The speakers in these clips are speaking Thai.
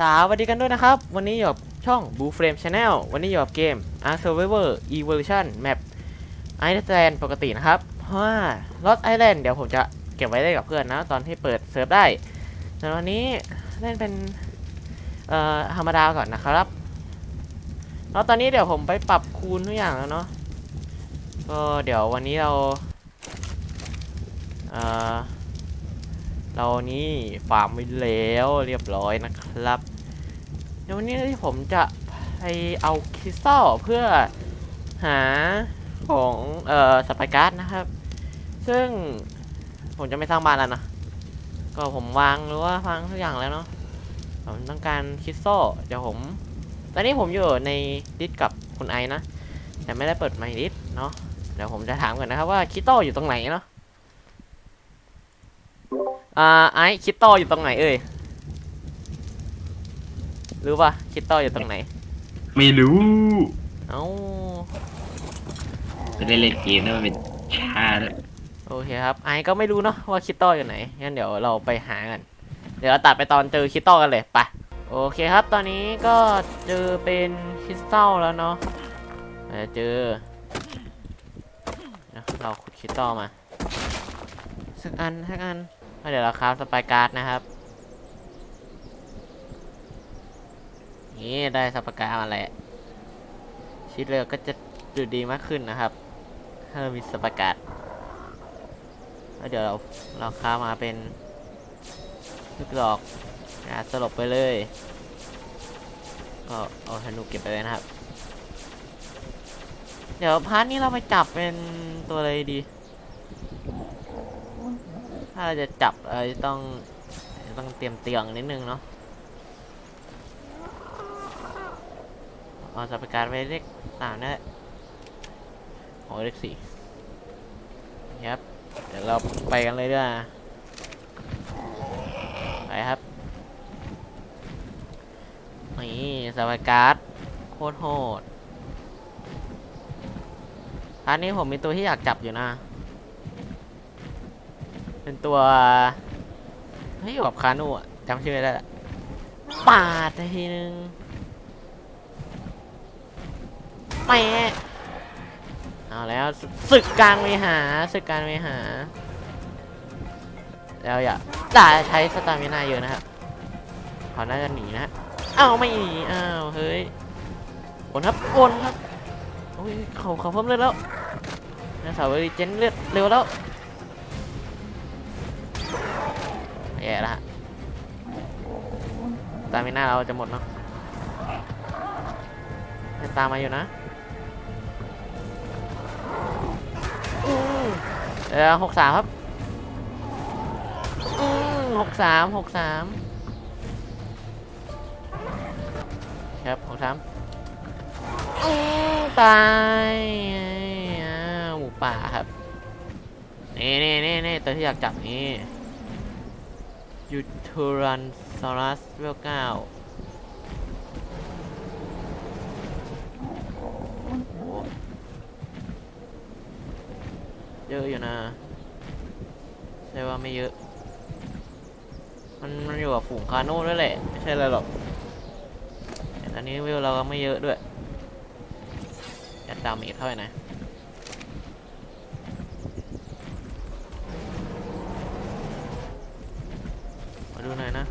สวัสดีกันด้วยนะครับ วันนี้อยู่กับช่อง Blue Frame Channel วันนี้อยู่กับเกม Ark Survivor Evolution Map Island ปกตินะครับ เพราะว่า Lost Island เดี๋ยวผมจะเก็บไว้เล่นกับเพื่อนนะ ตอนที่เปิดเซิร์ฟได้ส่วนวันนี้เล่นเป็น เอ่อธรรมดาก่อนนะครับแล้วตอนนี้เดี๋ยวผมไปปรับคูณทุกอย่างแล้วเนาะก็เดี๋ยววันนี้เรา เอ่อ เรานี่ฟาร์มไว้แล้วเรียบร้อยนะครับเดี๋ยววันนี้ที่ผมจะไปเอาคริสตัลเพื่อหาของเอ่อสไปการ์ดนะครับ ซึ่งผมจะไม่สร้างบ้านแล้วนะ ก็ผมวางหรือว่าวางทุกอย่างแล้วเนาะผมต้องการคริสตัลเดี๋ยวผม ตอนนี้ผมอยู่ในดิสกับคุณไอนะ แต่ไม่ได้เปิดไมค์ดิสเนาะเดี๋ยวผมจะถามก่อนนะครับว่าคริสตัลอยู่ตรงไหนเนาะ อ่าไอซ์คิดต่ออยู่ตรงไหนเอ่ยรู้ป่ะคิดต่ออยู่ตรงไหน ไม่รู้เอ้าจะได้เล่นเกมแล้วมันเป็นชาแล้วโอเคครับไอซ์ก็ไม่รู้เนาะว่าคิดต่ออยู่ไหนงั้นเดี๋ยวเราไปหากันเดี๋ยวเราตัดไปตอนเจอคิดต่อกันเลยไปโอเคครับ ตอนนี้ก็เจอเป็นคริสตัลแล้วเนาะเดี๋ยวเจอนะเราขุดคริสตัลมาสักอันสักอันแล้ว เดี๋ยวเราคราฟสปายการ์ดนะครับ นี่ได้สปายการมาแล้วชีวิตเรือก็จะดูดีมากขึ้นนะครับ ถ้าเรามีสปายกาศแล้วเดี๋ยวเราเราค้ามาเป็นลูกดอกยาสลบไปเลย ก็เอาธนูเก็บไปเลยนะครับ เดี๋ยวพาร์ทนี้เราไปจับเป็นตัวอะไรดี ถ้าเราจะจับเราจะต้องต้องเตรียมเตียงนิดนึงเนาะเอาสปการไวเลขสามนั่นแหละโอ้เลขสี่ครับ เดี๋ยวเราไปกันเลยด้วยไปครับ นี่สปการ์ดโคตรโหดอันนี้ผมมีตัวที่อยากจับอยู่นะ เป็นตัวให้อยู่กับคานูอะจำชื่อไม่ได้ละปาดทีนึงแม่เอาแล้วศึกกลางเวหาศึกกลางเวหา แล้วอย่าด่าใช้สตามินาเยอะนะครับเขาน่าจะหนีนะฮะอ้าวไม่หนีอ้าวเฮ้ยวนครับวนครับโอ้ยเขาเขาเพิ่มเลือดแล้วนะสาวรีเจนเลือดเร็วแล้ว แย่ละฮะตามินาเราจะหมดเนาะยังตามมาอยู่นะอืมเออหกสามครับหกสามหกสามครับหกสามตายอ้าวหมูป่าครับ นี่นี่นี่นี่ตัวที่อยากจับนี่ ยูทูรันซอรัสเวลเก้าเยอะอยู่นะใช่ว่าไม่เยอะ มันมันอยู่กับฝูงคาโน่ด้วยแหละ ไม่ใช่อะไรหรอกแต่นนี้วิวเราก็ไม่เยอะด้วย จะดามอีกเท่าไหร่นะ ดูหน่อยนะ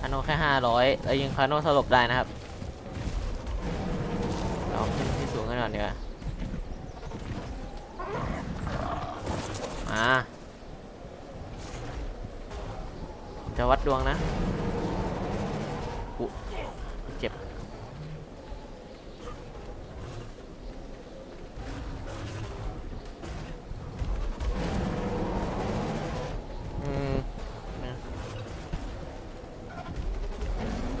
คาโนแค่ห้าร้อยแล้วยิงคาโนสลบได้นะครับเราขึ้นที่สูงกันหน่อยดีกว่ามาจะวัดดวงนะอุเจ็บ อืมนะ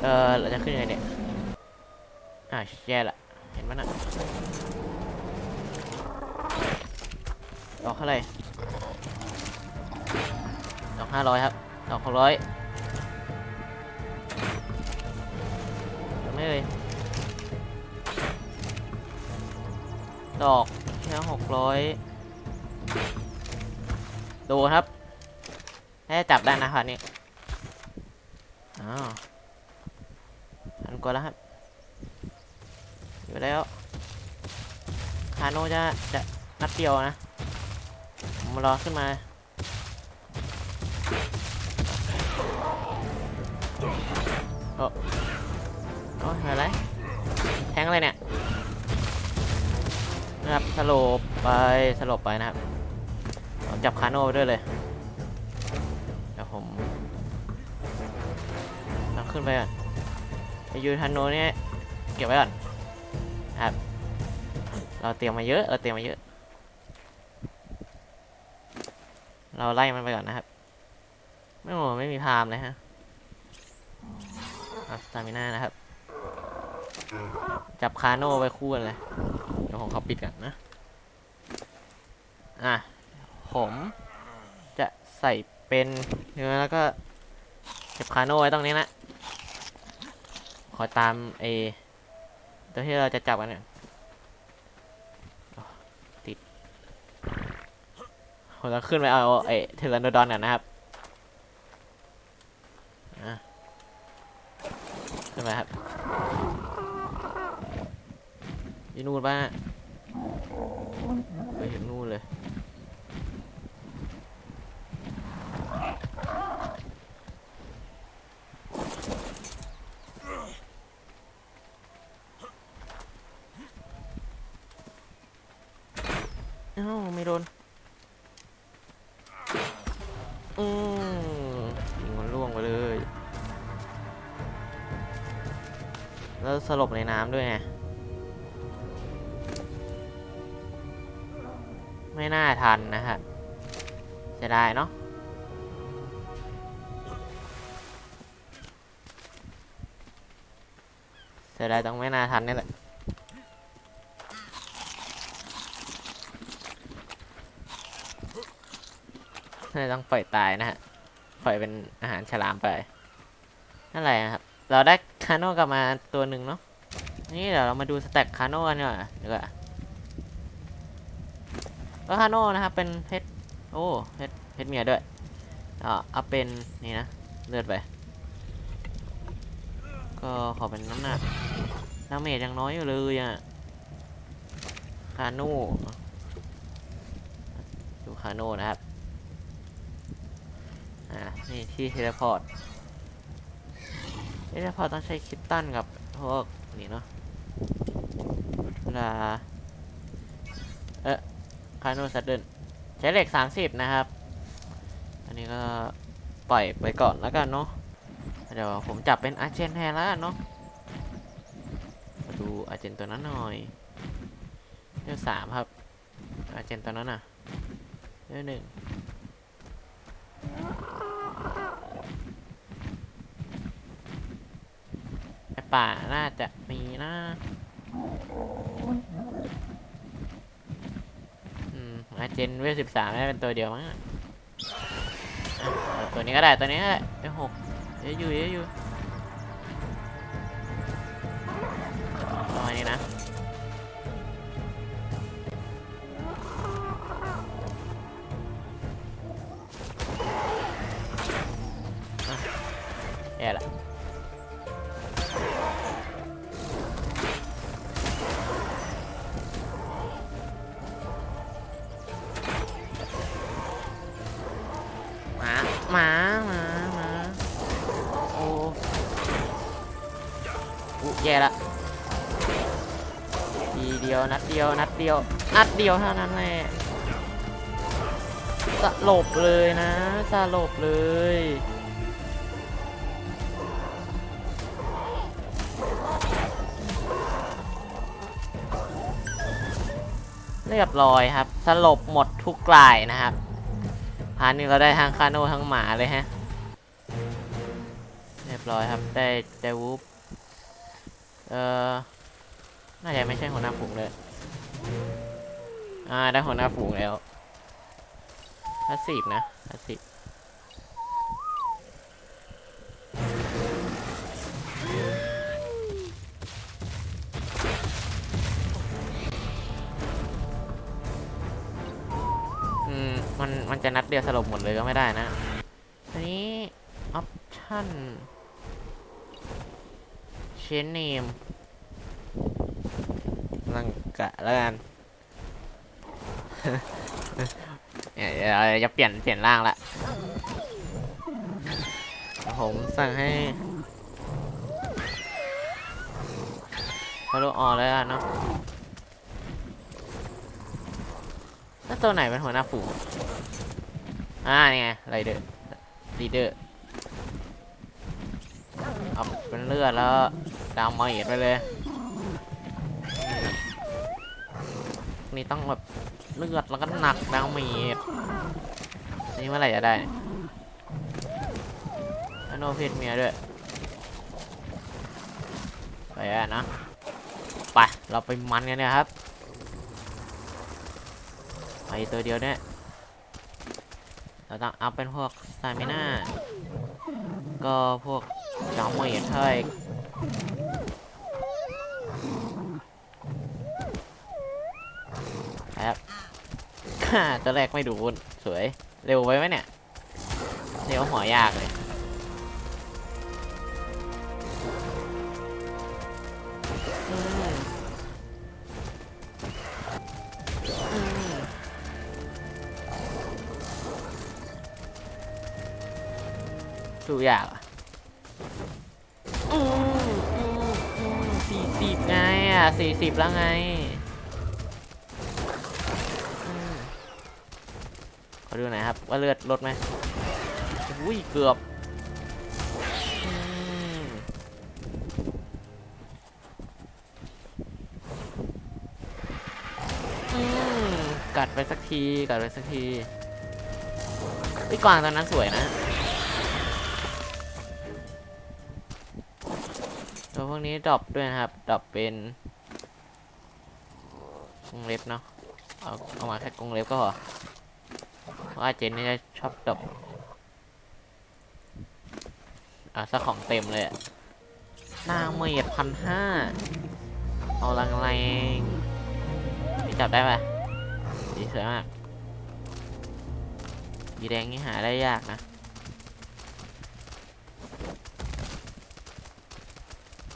เออเราจะขึ้นยังไงเนี่ย อะแย่ละ เห็น มันอะดอกเท่าไหร่ดอกห้าร้อยครับดอกหกร้อยไม่เลยดอกแค่หกร้อยดูครับให้จับได้นะพันนี้อ้าวทันกว่าแล้วครับ อยู่แล้วคาโนจะจะนัดเดียวนะผมรอขึ้นมาโอ้โอ้ยอะไรแทงอะไรเนี่ยนะครับสลบไปสลบไปนะครับจับคาโน่ไปด้วยเลยเดี๋ยวผมต้องขึ้นไปก่อนไอยูทันโนเนี่ยเก็บไว้ก่อน ครับ เราเตรียมมาเยอะ เราเตรียมมาเยอะ เราไล่มันไปก่อนนะครับ ไม่โหไม่มีพามเลยฮะอัสตามิน่านะครับ จับคาโน่ไปคู่กันเลย เดี๋ยวผมเขาปิดกันนะ อะ ผมจะใส่เป็นเนื้อแล้วก็เก็บคาโน่ไว้ตรงนี้นะ ขอตามเอ ตัวที่เราจะจับกันเนี่ยติดผมจะขึ้นไปเอาไอเทเลนโดดอนก่อนนะครับขึ้นมาครับยี่นู่นป่ะไปถึงนู่นเลย เอ้าไม่โดน อืมยิงมันล่วงไปเลย แล้วสลบในน้ำด้วยไง ไม่น่าทันนะฮะเสียดายเนาะเสียดายต้องไม่น่าทันนี่แหละ ต้องปล่อยตายนะฮะ ปล่อยเป็นอาหารฉลามไป นั่นแหละครับ เราได้คาโน่กลับมาตัวหนึ่งเนาะ นี่เดี๋ยวเรามาดูสแต็กคาโน่กันดีกว่าดีกว่าก็คาโน่นะครับ เป็นเพชร โอ้เพชรเพชรเมียด้วยอ่าเอาเป็นนี่นะ เลือดไป ก็ขอเป็นน้ำหนักดาเมจยังน้อยอยู่เลยอะ คาโน่ดูคาโน่นะครับ นี่ที่เทเลพอร์ตเทเลพอร์ตต้องใช้คิปตันกับพวกนี่เนาะเวลาเอ๊ะคาโนซัดเดิลใช้เหล็ก30นะครับ อันนี้ก็ปล่อยไปก่อนแล้วกันเนาะเดี๋ยวผมจับเป็นอาเจนแทนแล้วกันเนาะมาดูอาเจนตัวนั้นหน่อยเลือกสามครับ อาเจนตัวนั้นอะเลือกหนึ่ง ใน ป่าน่าจะมีนะอืมอาเจนเวลสิบสามได้เป็นตัวเดียวมั้งตัวนี้ก็ได้ตัวนี้ก็ได้เอ้หกเยอะอยู่เยอะอยู่ ยแย่ละทีเดียวนัดเดียวนัดเดียวนัดเดียวเท่านั้นแหละสลบเลยนะสลบเลยเรียบร้อยครับ สลบหมดทุกรายนะครับพาร์ทนี้เราได้ทั้งคาโน่ทั้งหมาเลยฮะ เรียบร้อยครับ ได้ได้วูฟ เอ่อน่าจะไม่ใช่หัวหน้าฝูงเลย อ่า ได้หัวหน้าฝูงแล้วพาสซีฟนะพาสซีฟอืม มัน มันจะนัดเดียวสลบหมดเลยก็ไม่ได้นะอันนี้ ออปชั่น เชนเนมลังกะแล้วกันเนี่ยเดี๋ยวเราจะเปลี่ยนเปลี่ยนร่างละผมสั่งให้พารุออนแล้วกันเนาะแล้วตัวไหนเป็นหัวหน้าฝูงอ่านี่ไงไรเดอร์ลีเดอร์เอาเป็นเลือดแล้ว ดาวมาเอ็ดไปเลย นี่ต้องแบบเลือดแล้วก็หนักดาวเมจนี่เมื่อไหร่จะได้อโนเพศเมียด้วย ไปอะนะ ไป เราไปมันกันนี่ยครับ ไปตัวเดียวเนี่ย เราต้องอัพเป็นพวกสตามิน่าก็พวกดาวเมจเท่าไหร่ครับ ตัวแรกไม่ดูสวย เร็วไปไหมเนี่ยเร็วหัวยากเลยอืมอืมสู้ยากอะสี่สิบไงอะสี่สิบแล้วไง ขอดูหน่อยครับ ว่าเลือดลดไหมอุ้ยเกือบกัดไปสักที กัดไปสักทีไอ้กวางตอนนั้นสวยนะตัวพวกนี้ดรอปด้วยนะครับดรอปเป็นกรงเล็บเนาะเอาเอามาแค่กรงเล็บก็พอ เพราะอเจนนี่จะชอบดรอปอะสักของเต็มเลยอะหน้าเมดพันห้าเอาแรงๆนี่จับได้ปะสีสวยมากสีแดงนี่หาได้ยากนะ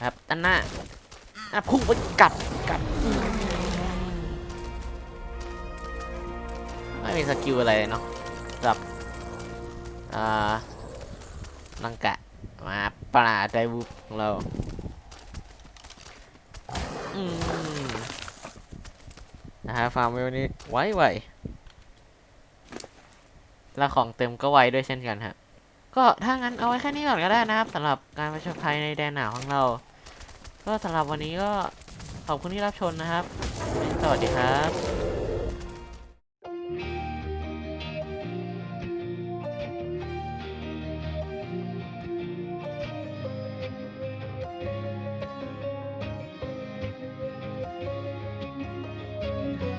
ครับด้านหน้าอะพุ่งไปกัดกัดไม่มีสกิลอะไรเลยเนาะ กับอ่านังกะมาปราดใจบุกของเราอืมนะฮะฟาร์มเวลนี้ไวไวแล้วของเต็มก็ไวด้วยเช่นกันฮะก็ถ้างั้นเอาไว้แค่นี้ก่อนก็ได้นะครับสำหรับการประชดภัยในแดนหนาวของเรา ก็สำหรับวันนี้ก็ขอบคุณที่รับชมนะครับ สวัสดีครับ